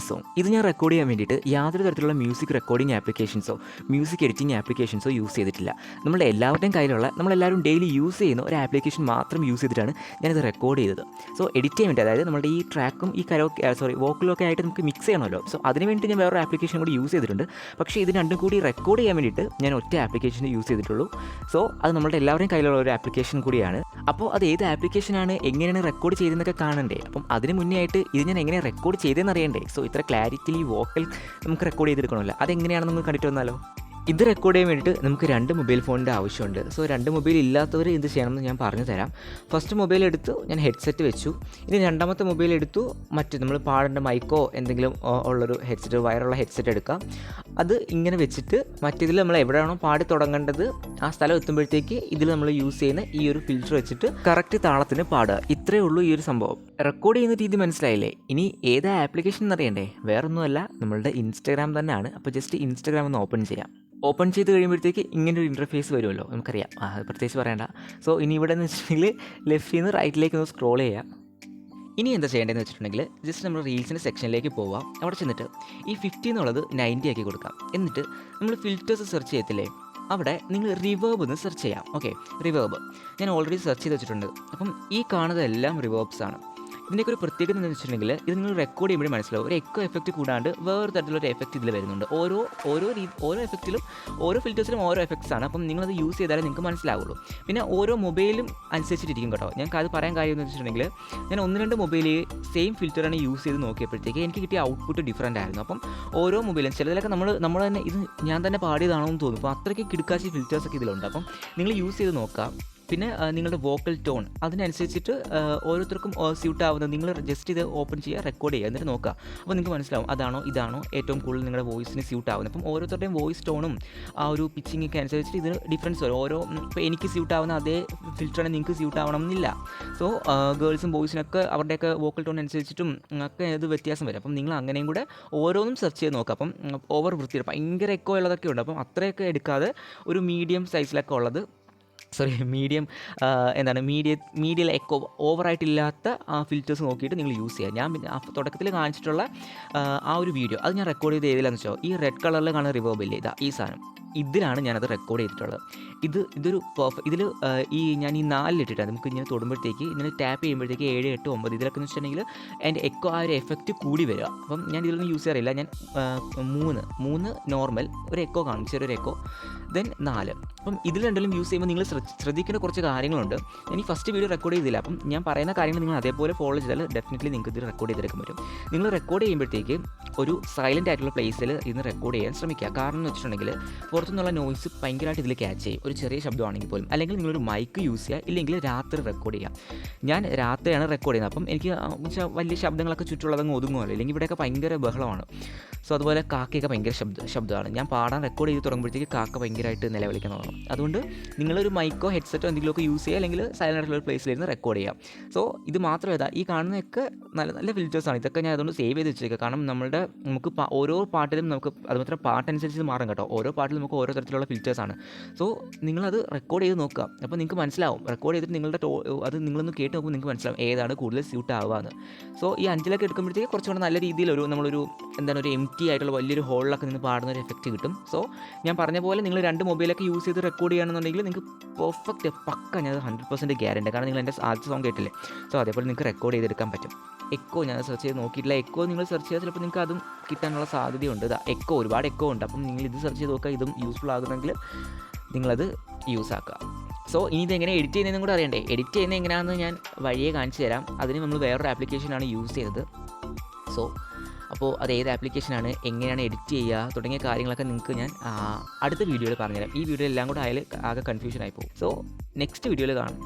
Song. ഇത് ഞാൻ record ചെയ്യാൻ വേണ്ടിയിട്ട് യാതൊരു തരത്തിലുള്ള മ്യൂസിക് റെക്കോർഡിംഗ് ആപ്ലിക്കേഷൻസോ മ്യൂസിക് എഡിറ്റിംഗ് ആപ്ലിക്കേഷൻസോ യൂസ് ചെയ്തിട്ടില്ല. നമ്മുടെ എല്ലാവരുടെയും കയ്യിലുള്ള നമ്മളെല്ലാവരും ഡെയിലി യൂസ് ചെയ്യുന്ന ഒരു ആപ്ലിക്കേഷൻ മാത്രം യൂസ് ചെയ്തിട്ടാണ് ഞാനിത് റെക്കോർഡ് ചെയ്തത്. സോ എഡിറ്റ് ചെയ്യാൻ വേണ്ടി അതായത് നമ്മുടെ ഈ ട്രാക്കും ഈ കരോക്കെ സോറി വോക്കലും ഒക്കെ ആയിട്ട് നമുക്ക് മിക്സ് ചെയ്യണമല്ലോ. സോ അതിന് വേണ്ടി ഞാൻ വേറൊരു ആപ്ലിക്കേഷൻ കൂടി യൂസ് ചെയ്തിട്ടുണ്ട്. പക്ഷേ ഇത് രണ്ടും കൂടി റെക്കോർഡ് ചെയ്യാൻ വേണ്ടിയിട്ട് ഞാൻ ഒറ്റ ആപ്ലിക്കേഷൻ യൂസ് ചെയ്തിട്ടുള്ളൂ. സോ അത് നമ്മുടെ എല്ലാവരുടെയും കയ്യിലുള്ള ഒരു ആപ്ലിക്കേഷൻ കൂടിയാണ്. അപ്പോൾ അത് ഏത് ആപ്ലിക്കേഷനാണ് എങ്ങനെയാണ് റെക്കോർഡ് ചെയ്തതെന്നൊക്കെ കാണണ്ടേ. അപ്പം അതിന് മുന്നേ ആയിട്ട് ഇത് ഞാൻ എങ്ങനെ റെക്കോർഡ് ചെയ്തതെന്ന് അറിയണ്ടേ സോ ഇത്ര ക്ലാരിറ്റിയിൽ വോക്കൽ നമുക്ക് റെക്കോർഡ് ചെയ്തെടുക്കണമല്ലോ. അതെങ്ങനെയാണെന്ന് നമുക്ക് കണ്ടിട്ട് വന്നാലോ? ഇത് റെക്കോർഡ് ചെയ്യാൻ വേണ്ടിയിട്ട് നമുക്ക് രണ്ട് മൊബൈൽ ഫോണിന്റെ ആവശ്യമുണ്ട്. സോ രണ്ട് മൊബൈൽ ഇല്ലാത്തവർ എന്ത് ചെയ്യണമെന്ന് ഞാൻ പറഞ്ഞു തരാം ഫസ്റ്റ് മൊബൈൽ എടുത്തു ഞാൻ ഹെഡ്സെറ്റ് വെച്ചു. ഇനി രണ്ടാമത്തെ മൊബൈൽ എടുത്തു മറ്റു നമ്മൾ പാടേണ്ട മൈക്കോ എന്തെങ്കിലും ഉള്ളൊരു ഹെഡ്സെറ്റ് വയറുള്ള ഹെഡ്സെറ്റ് എടുക്കാം. അത് ഇങ്ങനെ വെച്ചിട്ട് മറ്റേതിൽ നമ്മൾ എവിടെയാണോ പാടി തുടങ്ങേണ്ടത് ആ സ്ഥലം എത്തുമ്പോഴത്തേക്ക് ഇതിൽ നമ്മൾ യൂസ് ചെയ്യുന്ന ഈ ഒരു ഫിൽറ്റർ വെച്ചിട്ട് കറക്റ്റ് താളത്തിന് പാടുക. ഇത്രയേ ഉള്ളൂ ഈ ഒരു സംഭവം. റെക്കോർഡ് ചെയ്യുന്ന രീതി മനസ്സിലായില്ലേ? ഇനി ഏതാ ആപ്ലിക്കേഷൻ എന്നറിയണ്ടേ വേറൊന്നുമല്ല നമ്മളുടെ ഇൻസ്റ്റാഗ്രാം തന്നെയാണ്. അപ്പോൾ ജസ്റ്റ് ഇൻസ്റ്റാഗ്രാം ഒന്ന് ഓപ്പൺ ചെയ്യാം. ഓപ്പൺ ചെയ്ത് കഴിയുമ്പോഴത്തേക്ക് ഇങ്ങനെ ഒരു ഇന്റർഫേസ് വരുമല്ലോ. നമുക്കറിയാം. പ്രത്യേകിച്ച് പറയണ്ട. സോ ഇനി ഇവിടെ എന്ന് വെച്ചിട്ടുണ്ടെങ്കിൽ ലെഫ്റ്റിൽ നിന്ന് റൈറ്റിലേക്ക് ഒന്ന് സ്ക്രോൾ ചെയ്യാം. ഇനി എന്താ ചെയ്യേണ്ടതെന്ന് വെച്ചിട്ടുണ്ടെങ്കിൽ ജസ്റ്റ് നമ്മൾ റീൽസിന്റെ സെക്ഷനിലേക്ക് പോവാം. അവിടെ ചെന്നിട്ട് ഈ ഫിഫ്റ്റി എന്നുള്ളത് നയന്റി ആക്കി കൊടുക്കാം. എന്നിട്ട് നമ്മൾ ഫിൽറ്റേഴ്സ് സെർച്ച് ചെയ്യത്തില്ലേ? അവിടെ നിങ്ങൾ റിവേർബ് എന്ന് സെർച്ച് ചെയ്യാം. ഓക്കെ റിവേർബ് ഞാൻ ഓൾറെഡി സെർച്ച് ചെയ്ത് വെച്ചിട്ടുണ്ട്. അപ്പം ഈ കാണുന്നതെല്ലാം റിവേർബ്സ് ആണ്. ഇതിന്റെയൊക്കെ ഒരു പ്രത്യേകത എന്താണെന്ന് വെച്ചിട്ടുണ്ടെങ്കിൽ ഇത് നിങ്ങൾ റെക്കോർഡ് ചെയ്യുമ്പോഴേ മനസ്സിലാവും. ഒരു എക്കോ എഫക്റ്റ് കൂടാണ്ട് വേറെ തരത്തിലുള്ള എഫക്റ്റ് ഇതിൽ വരുന്നുണ്ട്. ഓരോ ഓരോ രീതി ഓരോ എഫക്റ്റിലും ഓരോ ഫിൽറ്റേഴ്സിലും ഓരോ എഫക്ട്സ് ആണ്. അപ്പം നിങ്ങളത് യൂസ് ചെയ്താലേ നിങ്ങൾക്ക് മനസ്സിലാവുള്ളൂ. പിന്നെ ഓരോ മൊബൈലും അനുസരിച്ചിട്ടിരിക്കും കേട്ടോ. ഞങ്ങൾക്ക് അത് പറയാൻ കാര്യം എന്ന് വെച്ചിട്ടുണ്ടെങ്കിൽ ഞാൻ ഒന്ന് രണ്ട് മൊബൈലിൽ സെയിം ഫിൽറ്ററാണ് യൂസ് ചെയ്ത് നോക്കിയപ്പോഴത്തേക്ക് എനിക്ക് കിട്ടിയ ഔട്ട്പുട്ട് ഡിഫറന്റ് ആയിരുന്നു. അപ്പം ഓരോ മൊബൈലും ചിലതിലൊക്കെ നമ്മൾ നമ്മൾ തന്നെ ഇത് ഞാൻ തന്നെ പാടിയതാണോ എന്ന് തോന്നും. അപ്പോൾ അത്രയ്ക്ക് കിടക്കാശി ഫിൽറ്റേഴ്സൊക്കെ ഇതിലുണ്ട്. അപ്പം നിങ്ങൾ യൂസ് ചെയ്ത് നോക്കാം. പിന്നെ നിങ്ങളുടെ വോക്കൽ ടോൺ അതിനനുസരിച്ചിട്ട് ഓരോരുത്തർക്കും സ്യൂട്ട് ആവുന്ന നിങ്ങൾ ജസ്റ്റ് ഇത് ഓപ്പൺ ചെയ്യുക റെക്കോർഡ് ചെയ്യുക എന്നിട്ട് നോക്കുക. അപ്പോൾ നിങ്ങൾക്ക് മനസ്സിലാവും അതാണോ ഇതാണോ ഏറ്റവും കൂടുതൽ നിങ്ങളുടെ വോയിസിന് സ്യൂട്ട് ആവുന്നത്. അപ്പം ഓരോരുത്തരുടെയും വോയിസ് ടോണും ആ ഒരു പിച്ചിങ്ങൊക്കെ അനുസരിച്ചിട്ട് ഇതിന് ഡിഫറൻസ് വരും. ഓരോ ഇപ്പോൾ എനിക്ക് സ്യൂട്ട് ആവുന്ന അതേ ഫിൽറ്ററാണ് നിങ്ങൾക്ക് സ്യൂട്ട് ആവണം എന്നില്ല. സോ ഗേൾസും ബോയ്സിനൊക്കെ അവരുടെയൊക്കെ വോക്കൽ ടോൺ അനുസരിച്ചിട്ടും ഒക്കെ ഇത് വ്യത്യാസം വരും. അപ്പം നിങ്ങൾ അങ്ങനെയും കൂടെ ഓരോന്നും സെർച്ച് ചെയ്ത് നോക്കുക. അപ്പം ഓവർ വൃത്തിയുടെ ഭയങ്കര എക്കോ ഉള്ളതൊക്കെ ഉണ്ട്. അപ്പം അത്രയൊക്കെ എടുക്കാതെ ഒരു മീഡിയം സൈസിലൊക്കെ ഉള്ളത് സോറി മീഡിയം എന്താണ് മീഡിയ മീഡിയൽ എക്കോ ഓവറായിട്ടില്ലാത്ത ആ ഫിൽറ്റേഴ്സ് നോക്കിയിട്ട് നിങ്ങൾ യൂസ് ചെയ്യുക. ഞാൻ പിന്നെ തുടക്കത്തിൽ കാണിച്ചിട്ടുള്ള ആ, ഒരു വീഡിയോ അത് ഞാൻ റെക്കോർഡ് ചെയ്ത് ഏതിലാണെന്ന് വെച്ചോ? ഈ റെഡ് കളറിൽ കാണുന്ന റിവേബില്ലേ ഇതാ ഈ സാധനം. ഇതിലാണ് ഞാനത് റെക്കോർഡ് ചെയ്തിട്ടുള്ളത്. ഇത് ഇതൊരു പെർഫെ ഇതിൽ ഈ ഞാൻ ഈ നാലിലിട്ടിട്ടാണ് നമുക്ക് ഇങ്ങനെ തൊടുമ്പോഴത്തേക്ക് ഇങ്ങനെ ടാപ്പ് ചെയ്യുമ്പോഴത്തേക്ക് ഏഴ് എട്ട് ഒമ്പത് ഇതിലൊക്കെ എന്ന് വെച്ചിട്ടുണ്ടെങ്കിൽ എന്റെ എക്കോ ആ ഒരു എഫക്റ്റ് കൂടി വരിക. അപ്പം ഞാൻ ഇതിലൊന്നും യൂസ് ചെയ്യാറില്ല. ഞാൻ മൂന്ന് മൂന്ന് നോർമൽ ഒരു എക്കോ കാണും ചെറിയൊരു എക്കോ ദെൻ നാല്. അപ്പം ഇതിൽ രണ്ടിലും യൂസ് ചെയ്യുമ്പോൾ നിങ്ങൾ ശ്രദ്ധിക്കേണ്ട കുറച്ച് കാര്യങ്ങളുണ്ട്. ഞാൻ ഈ ഫസ്റ്റ് വീഡിയോ റെക്കോർഡ് ചെയ്തില്ല. അപ്പം ഞാൻ പറയുന്ന കാര്യങ്ങൾ നിങ്ങൾ അതേപോലെ ഫോളോ ചെയ്താൽ ഡെഫിനറ്റ്ലി നിങ്ങൾക്ക് ഇത് റെക്കോർഡ് ചെയ്തെടുക്കാൻ പറ്റും. നിങ്ങൾ റെക്കോർഡ് ചെയ്യുമ്പോഴത്തേക്ക് ഒരു സൈലന്റ് ആയിട്ടുള്ള പ്ലേസിൽ ഇന്ന് റെക്കോർഡ് ചെയ്യാൻ ശ്രമിക്കുക. കാരണം എന്ന് വെച്ചിട്ടുണ്ടെങ്കിൽ പുറത്തുനിന്നുള്ള നോയ്സ് ഭയങ്കരമായിട്ട് ഇതിൽ ക്യാച്ച് ചെയ്യും. ഒരു ചെറിയ ശബ്ദമാണെങ്കിൽ പോലും. അല്ലെങ്കിൽ നിങ്ങളൊരു മൈക്ക് യൂസ് ചെയ്യുക. ഇല്ലെങ്കിൽ രാത്രി റെക്കോർഡ് ചെയ്യുക. ഞാൻ രാത്രിയാണ് റെക്കോർഡ് ചെയ്യുന്നത്. അപ്പം എനിക്ക് വലിയ ശബ്ദങ്ങളൊക്കെ ചുറ്റുള്ളതങ്ങ് ഒതുങ്ങുമല്ലോ അല്ലെങ്കിൽ ഇവിടെയൊക്കെ ഭയങ്കര ബഹളമാണ്. സോ അതുപോലെ കാക്കയൊക്കെ ഭയങ്കര ശബ്ദ ശബ്ദമാണ്. ഞാൻ പാടാൻ റെക്കോർഡ് ചെയ്ത് തുടങ്ങുമ്പോഴത്തേക്ക് കാക്ക ഭയങ്കരമായിട്ട് നിലവിളിക്കാൻ തുടങ്ങും അതുകൊണ്ട് നിങ്ങളൊരു മൈക്കോ ഹെഡ്സെറ്റോ എന്തെങ്കിലുമൊക്കെ യൂസ് ചെയ്യുക. അല്ലെങ്കിൽ സൈലന്റ് ഒരു പ്ലേസിലിരുന്ന് റെക്കോർഡ് ചെയ്യാം സോ ഇത് മാത്രമല്ല ഈ കാണുന്നതൊക്കെ നല്ല നല്ല ഫിൽറ്റേഴ്സാണ് ഇതൊക്കെ ഞാൻ അതുകൊണ്ട് സേവ് ചെയ്ത് വെച്ചേക്കുക കാരണം നമ്മുടെ നമുക്ക് ഓരോ പാട്ടിലും നമുക്ക് അതുമാത്രം പാട്ടനുസരിച്ച് മാറും കേട്ടോ. ഓരോ പാട്ടിലും നമുക്ക് ഓരോ തരത്തിലുള്ള ഫിൽറ്റേഴ്സാണ് സോ നിങ്ങളത് റെക്കോർഡ് ചെയ്ത് നോക്കുക. അപ്പോൾ നിങ്ങൾക്ക് മനസ്സിലാവും. റെക്കോർഡ് ചെയ്തിട്ട് നിങ്ങളുടെ ടോ അത് നിങ്ങളൊന്ന് കേട്ട് നോക്കുമ്പോൾ നിങ്ങൾക്ക് മനസ്സിലാവും ഏതാണ് കൂടുതൽ സ്യൂട്ട് ആവുകയെന്ന് സോ ഈ അഞ്ചിലൊക്കെ എടുക്കുമ്പോഴത്തേക്ക് കുറച്ചുകൂടെ നല്ല രീതിയിൽ ഒരു നമ്മളൊരു എന്താണ് ഒരു എം ടി ആയിട്ടുള്ള വലിയൊരു ഹോളിലൊക്കെ നിന്ന് പാടുന്ന ഒരു എഫക്റ്റ് കിട്ടും. സോ ഞാൻ പറഞ്ഞ പോലെ നിങ്ങൾ രണ്ട് മൊബൈലൊക്കെ യൂസ് ചെയ്ത് റെക്കോർഡ് ചെയ്യുകയാണെന്നുണ്ടെങ്കിൽ നിങ്ങൾക്ക് പെർഫെക്റ്റ് പക്ക ഞാൻ ഹൺഡ്രഡ് പെർസെന്റ് ഗ്യാരണ്ടി കാരണം നിങ്ങൾ എന്റെ ആദ്യത്തെ സോങ് കേട്ടില്ലേ? സോ അതേപോലെ നിങ്ങൾക്ക് റെക്കോർഡ് ചെയ്തെടുക്കാൻ പറ്റും. എക്കോ ഞാൻ സെർച്ച് ചെയ്ത് നോക്കിയിട്ടില്ല. എക്കോ നിങ്ങൾ സെർച്ച് ചെയ്താൽ ചിലപ്പോൾ നിങ്ങൾക്ക് അതും കിട്ടാനുള്ള സാധ്യതയുണ്ട്. ഇതാ എക്കോ ഒരുപാട് എക്കോ ഉണ്ട്. അപ്പം നിങ്ങൾ ഇത് സെർച്ച് ചെയ്ത് നോക്കുക. ഇതും യൂസ്ഫുൾ ആകുന്നെങ്കിൽ നിങ്ങളത് യൂസ് ആക്കുക. സോ ഇനി ഇതെങ്ങനെ എഡിറ്റ് ചെയ്യുന്നതെന്നും കൂടെ അറിയണ്ടേ. എഡിറ്റ് ചെയ്യുന്നത് എങ്ങനെയാണെന്ന് ഞാൻ വഴിയെ കാണിച്ചു തരാം. അതിന് നമ്മൾ വേറൊരു ആപ്ലിക്കേഷനാണ് യൂസ് ചെയ്തത് സോ അപ്പോൾ അത് ഏത് ആപ്ലിക്കേഷനാണ് എങ്ങനെയാണ് എഡിറ്റ് ചെയ്യുക തുടങ്ങിയ കാര്യങ്ങളൊക്കെ നിങ്ങൾക്ക് ഞാൻ അടുത്ത വീഡിയോയിൽ പറഞ്ഞുതരാം. ഈ വീഡിയോ എല്ലാം കൂടെ ആയാൽ ആകെ കൺഫ്യൂഷൻ ആയി പോകും. സോ നെക്സ്റ്റ് വീഡിയോയിൽ കാണാം.